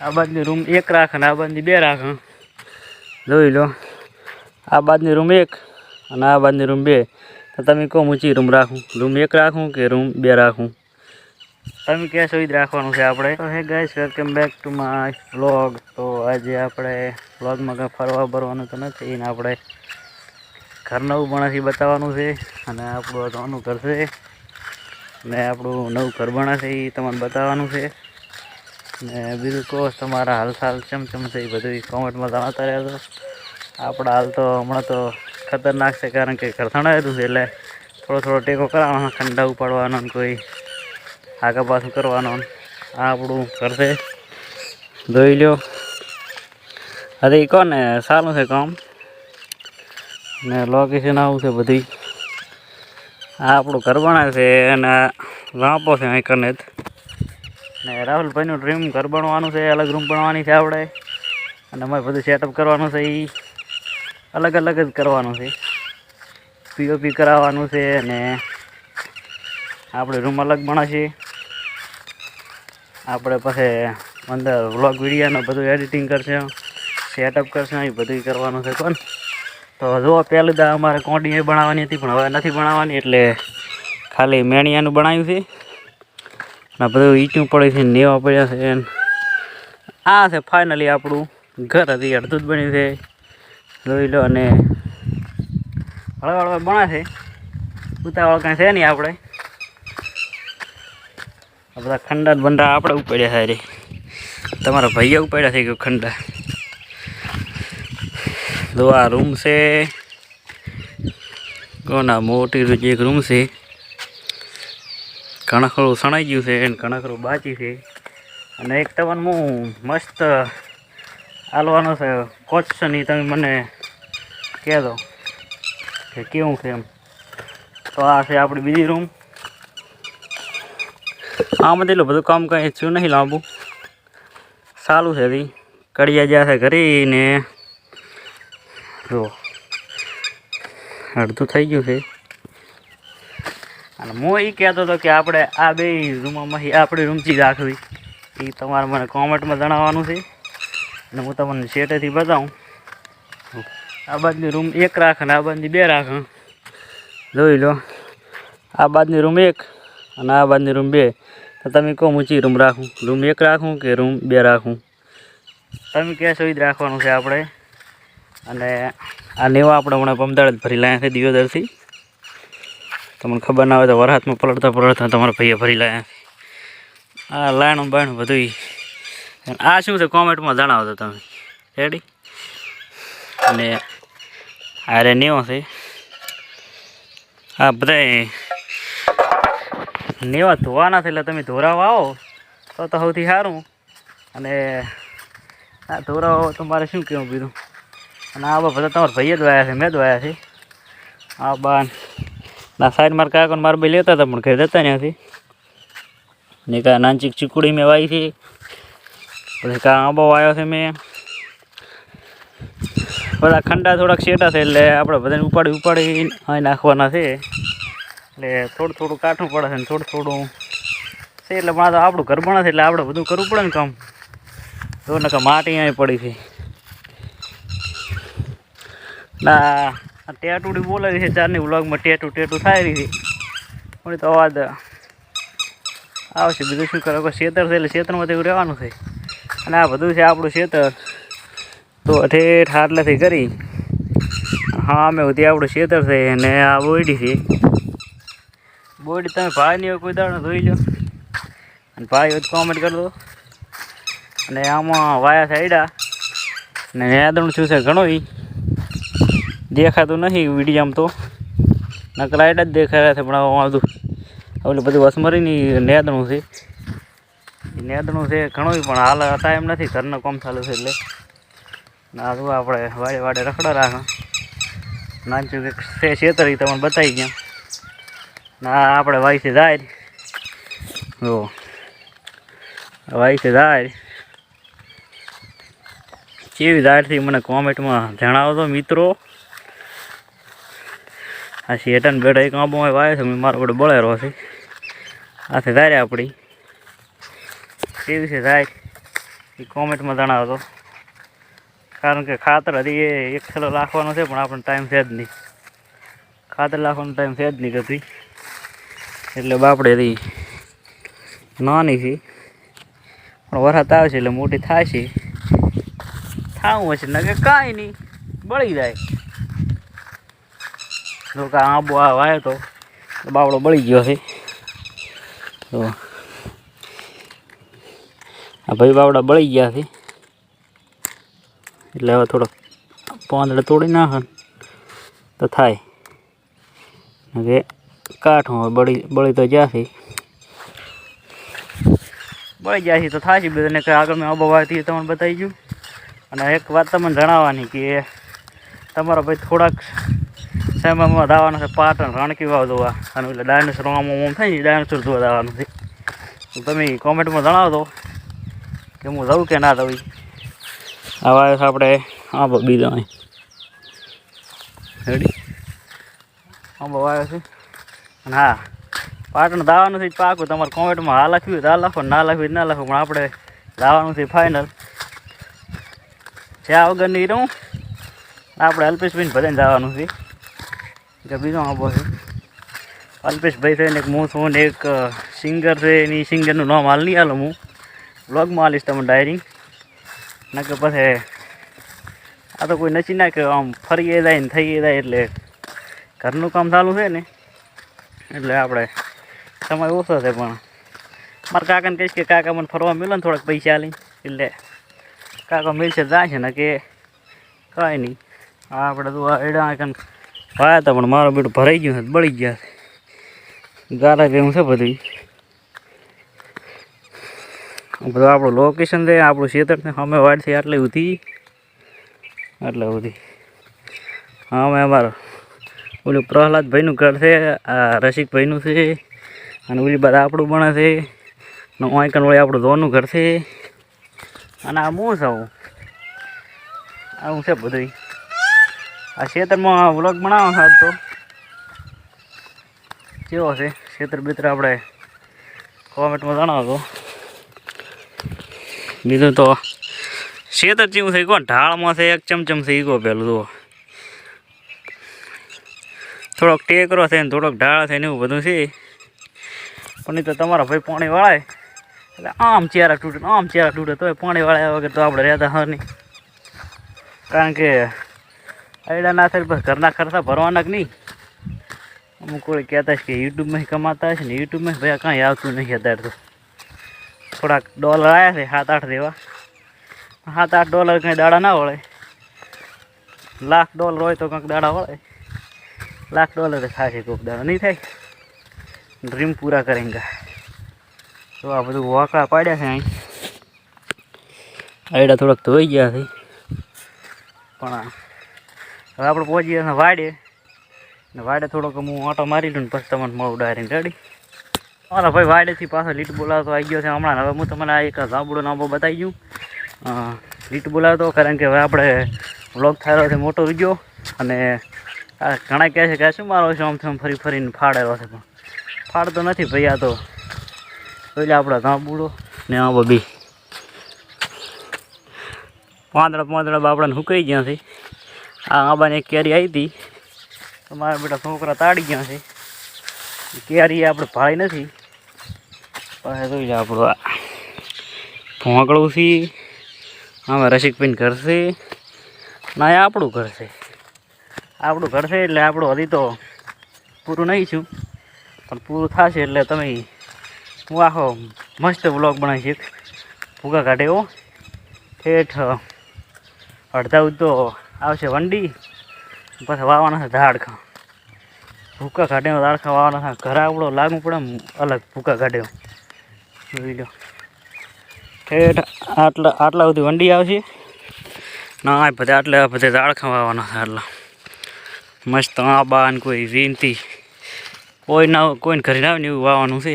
આ બાજુની રૂમ એક રાખ અને આ બાજુની બે રાખ જોઈ લો. આ બાજુની રૂમ એક અને આ બાજુની રૂમ બે. તો તમે કહો ઊંચી રૂમ રાખું? રૂમ એક રાખું કે રૂમ બે રાખું? તમે કહેશો એ જ રાખવાનું છે આપણે? તો hey guys welcome back to my vlog તો આજે આપણે વ્લોગમાં કંઈ ફરવા ભરવાનું તો નથી ને આપણે ઘર નવું બણાથી બતાવવાનું છે અને આપણું જૂનું ઘર છે. ને આપણું નવું ઘર બને છે એ તમને બતાવવાનું છે. ને બીજું કહો, તમારા હાલચાલ ચમ ચમ છે એ બધું કોમેન્ટમાં જણાવતા રહેજો આપણા હાલ તો હમણાં તો ખતરનાક છે, કારણ કે ઘરથણા હતું છે, એટલે થોડો થોડો ટેકો કરાવવાનો ખંડા ઉપાડવાનો કોઈ આગા પાછું કરવાનો આ આપણું ઘર છે. જોઈ લ્યો. અરે એ કોને સારું છે કામ. ને લોકેશન આવું છે બધી. આ આપણું ઘર બનાવે છે અને લાંપો છે અહીં કને જ. ને રાહુલભાઈનું ડ્રીમ ઘર બનવાનું છે, અલગ રૂમ બનવાની છે આપણે. અને અમારે બધું સેટઅપ કરવાનું છે એ અલગ અલગ જ કરવાનું છે. પીઓપી કરાવવાનું છે અને આપણે રૂમ અલગ બનાવશે આપણે પછી અંદર વ્લોગ વિડીયાનું બધું એડિટિંગ કરશે સેટઅપ કરશે એ બધું કરવાનું છે કોણ? તો જો પહેલું દા અમારે કોંડી બનાવવાની હતી, પણ હવે નથી બનાવવાની, એટલે ખાલી મેણિયાનું બનાવ્યું છે. અને બધું ઈચું પડે છે નેવા પડ્યા છે આ છે ફાઇનલી આપણું ઘર હતી અડધું જ બન્યું છે. જોઈ લો અને હળવા હળવા બના છે. ઉતાવળ કાંઈ છે નહીં આપણે. આ બધા ખંડા બંડા આપણે ઉપાડ્યા છે રે. તમારા ભાઈએ ઉપાડ્યા છે કે ખંડા? તો આ રૂમ છે. કોના મોટી એક રૂમ છે? ઘણા ખરું સણાઈ ગયું છે અને ઘણા ખરું બાકી છે. અને એક તમને હું મસ્ત આલવાનો છે ક્વેશ્ચન એ તમે મને કહેજો કે કેવું છે એમ. તો આ છે આપણી બીજી રૂમ આમાં એટલું બધું કામ કંઈ થયું નહીં લાંબુ. સારું છે હજી. કડિયા જ્યાં છે ઘરીને જો, અડધું થઈ ગયું છે. અને હું એ કહેતો હતો કે આપણે આ બે રૂમમાંથી આપણી રૂમથી રાખવી એ તમારે મને કોમેન્ટમાં જણાવવાનું છે. અને હું તમને શેટેથી બતાવું. આ બાજુની રૂમ એક રાખ અને આ બાજુની બે રાખ. જોઈ લો. આ બાજુની રૂમ એક અને આ બાજુની રૂમ બે. તો તમે કહો ઊંચી રૂમ રાખું? રૂમ એક રાખું કે રૂમ બે રાખું? તમે કહેશો એ જ રાખવાનું છે આપણે. અને આ નેવા આપણે હમણાં પમદાળ જ ભરી લાયા છે દિયોદરથી. તમને ખબર ના હોય તો વરસાદમાં પલળતા પલળતા તમારા ભાઈએ ભરી લાયા. આ લાયણું બાયણું બધું આ શું છે કોમેન્ટમાં જણાવજો તમે. રેડી અને અરે નેવો છે. આ બધા નેવા ધોવાના છે એટલે તમે ધોરાવા આવો તો તો સૌથી સારું. અને આ ધોરાવો તો મારે શું કહેવું બીજું? અને આ બધા તમારા ભાઈએ વાયા છે, મેં વાયા છે. આ બા ના સાઈડ મારા કાકો મારા ભાઈ લેતા હતા, પણ ઘરે જતા ત્યાંથી ને કાં નાનચીક ચીકુડી મેં વાવી છે. પછી કાં આંબો આવ્યો છે મેં. બધા ખંડા થોડાક શેટા છે, એટલે આપણે બધાને ઉપાડી ઉપાડી નાખવાના છે. એટલે થોડું થોડું કાઠું પડે છે ને થોડું થોડું છે, એટલે મારે આપણું ઘર બને છે, એટલે આપણે બધું કરવું પડે ને કામ. જો ને માટી અહીં પડી છે. ના આ ટેટુડી બોલાવી છે ચારની વ્લોગમાં ટેટુ ટેટુ થાય રહી છે. પણ તો અવાજ આવશે બીજું શું કરો ખેતર છે એટલે ખેતરમાં એવું રહેવાનું છે. અને આ બધું છે આપણું ખેતર તો ઠેઠ હાટલેથી કરી. હા, અમે સુધી આપણું ખેતર છે અને આ બોયડી છે. બોયડી તમે ભાઈની કોઈ દાડો ધોઈ લો. અને ભાઈ કોમેન્ટ કરી દો. અને આમાં વાયા સાઈડા અને નેદણું શું છે ઘણો દેખાતું નહીં વિડીયામાં તો. નકર લાઈટ જ દેખાય છે પણ વાંધું. ઓલું બધું વસમરીની નેદણું છે. નેદણું છે ઘણું પણ હાલ ટાઈમ નથી. ઘરનું કામ ચાલુ છે એટલે. ના તો આપણે વાડે વાડે રખડા રાખ નાનચું કે છે છેતરી તમને બતાવી ગયા. ના આપણે વાઈસે જાય. જો વાઈસે જાય. કેવી દાળથી મને કોમેન્ટમાં જણાવો તો મિત્રો. આ શેટન બેઠા એક આંબો વાય છે મારો બધો બળેરો છે. આથી ધારે આપણી કેવી છે થાય એ કોમેન્ટમાં જણાવતો કારણ કે ખાતર હજી એ એક થેલો નાખવાનો છે, પણ આપણને ટાઈમ છે જ નહીં. ખાતર નાખવાનો ટાઈમ છે જ નહીં કદી એટલે બાપડે હજી નાની છે. પણ વરસાદ આવશે એટલે મોટી થાય છે. થાવું હશે કે કાંઈ નહીં. બળી જાય. જો કે આંબો આ વાયો તો બાવળો બળી ગયો છે. તો આ ભાઈ બાવડા બળી ગયા છે. એટલે હવે થોડોક પાંદડા તોડી નાખે તો થાય. કે કાઠું બળી બળી તો જશે બળી છે તો થાય છે બધાને કે આગળ મેં વાવતી તમને બતાવી ગયું. અને એક વાત તમને જણાવવાની કે તમારો ભાઈ થોડાક સમયમાં દાવાનો છે, પાટણ, રાણકી વાવ જોવા. અને એટલે ડાયનોસર આમ થાય ને ડાયનોસર જોવા દાવાનું છે. તમે કોમેન્ટમાં જણાવો કે હું જાઉં કે ના જવું આ વાયો છે આપણે. આંબો બીજો રેડી આંબો વાયો છે. અને હા, પાટણ દાવાનું છે પાકું. તમારે કોમેન્ટમાં હા લખ્યું હા લખો, ના લખ્યું ના લખો. પણ આપણે દાવાનું છે ફાઇનલ જ્યાં વગરની રહું, આપણે અલ્પેશભાઈને ભજન જવાનું છે. કે બીજો આંબો છે. અલ્પેશભાઈ છે એક હું છું એક સિંગર છે. એની સિંગરનું નામ હાલ નહીં હાલ હું. બ્લોગમાં હાલીશ તમે ડાયરી નકર પછી આ તો કોઈ નચી કે આમ ફરીએ જાય ને થઈ જાય એટલે ઘરનું કામ ચાલુ છે ને. એટલે આપણે સમય ઓછો છે પણ મારા કાકાને કહીશ કે કાકા મને ફરવા મળે ને થોડાક પૈસા લઈને, એટલે કાકા મિલશે જાય છે ને કે કાંઈ નહીં. આપણે તો એડા કાન વાયા હતા પણ મારો બેટું ભરાઈ ગયું છે, બળી ગયા છે. ગારા જેવું છે બધું બધું આપણું લોકેશન છે, આપણું ખેતર છે, અમે વાડથી આટલે ઉધી આટલે ઉધી અમે અમારો ઓલું પ્રહલાદભાઈનું ઘર છે, આ રસિકભાઈનું છે, અને ઓલી બાદ આપણું બને છે અને ઓંકણ વળી આપણું ધોનું ઘર છે. અને આ હું છું આવું છે બધું આ ખેતરમાં વ્લોગ બનાવો સાહેબ તો. કેવો છે ખેતર બેતર આપણે? કોમેન્ટમાં જણાવો બીજું તો ખેતર જેવું થઈ ગયો ઢાળમાં છે એક ચમચમ થઈ ગયો પેલું, જુઓ. થોડોક ટેકરો છે ને થોડોક ઢાળ છે ને એવું બધું છે. પણ એ તો તમારા ભાઈ પાણી વાળાય. એટલે આમ ચેરા તૂટે આમ ચેરા તૂટે તો પાણી વાળ્યા વગર તો આપણે રહેતા હા નહીં. કારણ કે આયડા ના થાય ઘરના ખર્ચા ભરવાના કે નહીં? અમુક કોઈ કહેતા છે કે યુટ્યુબમાં કમાતા હશે ને યુટ્યુબમાં ભાઈ કાંઈ આવતું નહીં અત્યારે તો. થોડાક ડોલર આવ્યા છે સાત આઠ જેવા. સાત આઠ ડોલર કંઈ દાડા ના વળે. લાખ ડોલર હોય તો કંઈક દાડા વળે. લાખ ડોલર છે કોઈક દાડા, નહીં થાય? ડ્રીમ પૂરા કરેંગા તો આ બધું વાંકડા પાડ્યા છે અહીં. આયડા થોડાક ધોઈ ગયા છે. પણ હવે આપણે પહોંચી ગયા વાડે ને વાડે થોડોક હું ઓટો મારી લઉં ને પછી તમને મળું ડાયરેક્ટ રેડી મારા ભાઈ, વાડેથી પાછો લીટ બોલાવતો આવી ગયો છે હમણાં. હવે હું તમને આ એક ઝાબડો નાંબો બતાવી દઉં. લીટ બોલાવતો, કારણ કે હવે આપણે વ્લોગ થયેલો છે મોટો વીડિયો અને આ ઘણા કહે છે કે શું મારો છે આમ ફરી ફરીને ફાડેલો છે પણ. ફાડતો નથી ભાઈ આ તો. એટલે આપણા ઝાંબુડો ને આ બી પાંદડા પાંદડા બાપડાને હુકાઈ ગયા આ આંબાને એક કેરી આવી હતી. તો મારા બેટા છોકરા તાડી ગયા છે. કેરી આપણે ભાળી નથી. પાસે જોઈ લે આપણું આ ભોંકળું છે. આમાં રસિકભાઈને ઘર છે. ના, એ આપણું ઘર છે. આપણું ઘર છે એટલે આપણું હજી તો પૂરું નહીં છું પણ પૂરું થશે એટલે તમે હું આખો મસ્ત બ્લોગ બનાવી શીખ ભૂગા કાઢે એવો ઠેઠ અડધા ઉદ્દો આવશે વંડી. પછી વાવવાના છે ઝાડખા. ભૂકા કાઢે ઝાડખા વાવવાના છે. ઘર આપણો લાગુ પડે અલગ ભૂકા કાઢે જોઈ લો. ઠેઠ આટલા આટલા સુધી વંડી આવશે. ના પછી આટલા બધા ઝાડખા વાવવાના છે આટલા. મસ્ત આંબા ને કોઈ વીનતી કોઈ ના કોઈને ઘરે ના આવે ને એવું વાવવાનું છે.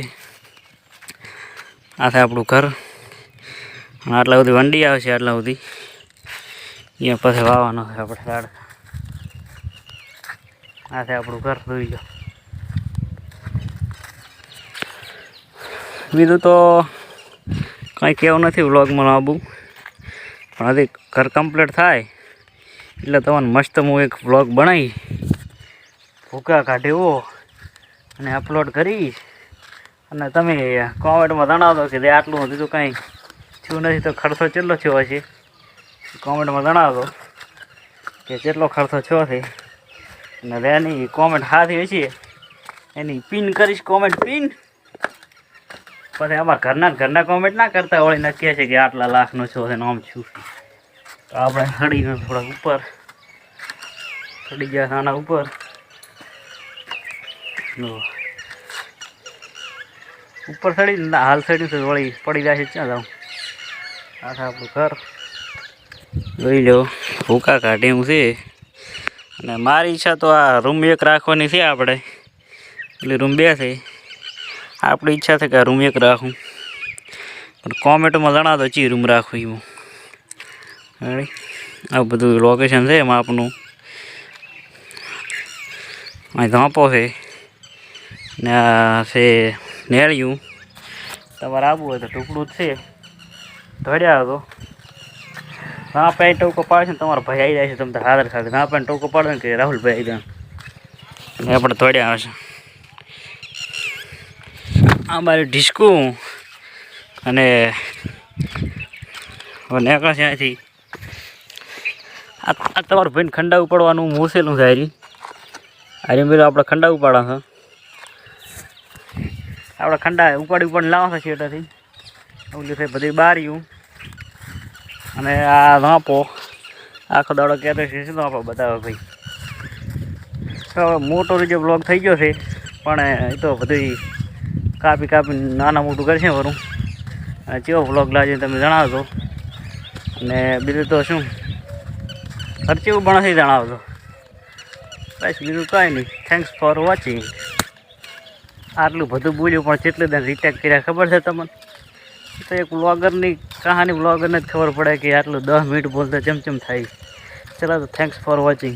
આ છે આપણું ઘર. આટલા સુધી વંડી આવશે, આટલા સુધી. અહીંયા પછી વાવવાનો છે આપણે ઝાડ. આ છે આપણું ઘર, જોઈ લો. બીજું તો કંઈ કહેવું નથી વ્લોગમાં આવું પણ હજી ઘર કમ્પ્લીટ થાય. એટલે તમને મસ્ત હું એક વ્લોગ બનાવી. ભૂકા કાઢ્યો અને અપલોડ કરીશ અને તમે કોમેન્ટમાં જણાવજો કે આટલું હતું તો કાંઈ થયું નથી, તો ખર્ચો કેટલો થયો હશે? કોમેન્ટમાં જણાવજો કે કેટલો ખર્ચો થયો છે. અને એની કોમેન્ટ હાથી હશે. એની પિન કરીશ, કોમેન્ટ પિન. પછી અમારા ઘરના ઘરના કોમેન્ટ ના કરતા વળી ને છે કે આટલા લાખનો છો છે ને આમ છું. તો આપણે હળીને થોડાક ઉપર. ચડી ગયા આના ઉપર. ઉપર ચડી હાલ ચડ્યું છે વળી પડી જાય છે, ક્યાં જાઉં? આ આપણું ઘર. જોઈ લો, ભૂકા કાઢ્યું છે. અને મારી ઈચ્છા તો આ રૂમ એક રાખવાની છે આપણે. એટલે રૂમ બે છે. આપણી ઈચ્છા છે કે આ રૂમ એક રાખું. પણ કોમેન્ટમાં જણાવતો ચી રૂમ રાખું એવું રેડી આ બધું લોકેશન છે એમાં આપનું અહીં ધાંપો છે. ને આ છે નેળિયું. તમારે આવવું હોય તો ટુકડું જ છે. ધડ્યા તો. ના પાસે ટોકો પાડે છે ને, તમારો ભાઈ આવી જાય છે તમને હાજર ખાતે. ના પાસે ટોકો પાડે ને, કે રાહુલભાઈ આવી જાય. ને આપણે ધોડ્યા આવશે આ મારી ઢીસકું અને નીકળશે અહીંથી. આ તમારું ભાઈને ખંડા ઉપાડવાનું મોસેલું છે હારી. હારી પેલું આપણે ખંડા ઉપાડા છે. આપણે ખંડા ઉપાડી ઉપાડી લાવવા છે શેટાથી ઓલું છે બધી બારીયું અને આ નાપો આખો દાડો છે શું નાપો બતાવો ભાઈ. હવે મોટો રીતે બ્લોગ થઈ ગયો છે, પણ એ તો બધું કાપી કાપી નાના મોટું કરશે વરું. અને કેવો બ્લોગ લાગે તમે જણાવજો. અને બીજું તો શું? ખર્ચેવું પણ નથી જણાવજો. બસ બીજું કાંઈ નહીં. થેન્ક્સ ફોર વોચિંગ આટલું બધું બોલ્યું, પણ જેટલું દિન રિટેક કર્યા, ખબર છે તમને? તો એક વ્લોગરની કહાની વ્લોગરને જ ખબર પડે કે આટલું દસ મિનિટ બોલતા ચમચમ ચમ થાય. ચલો તો થેન્ક્સ ફોર વોચિંગ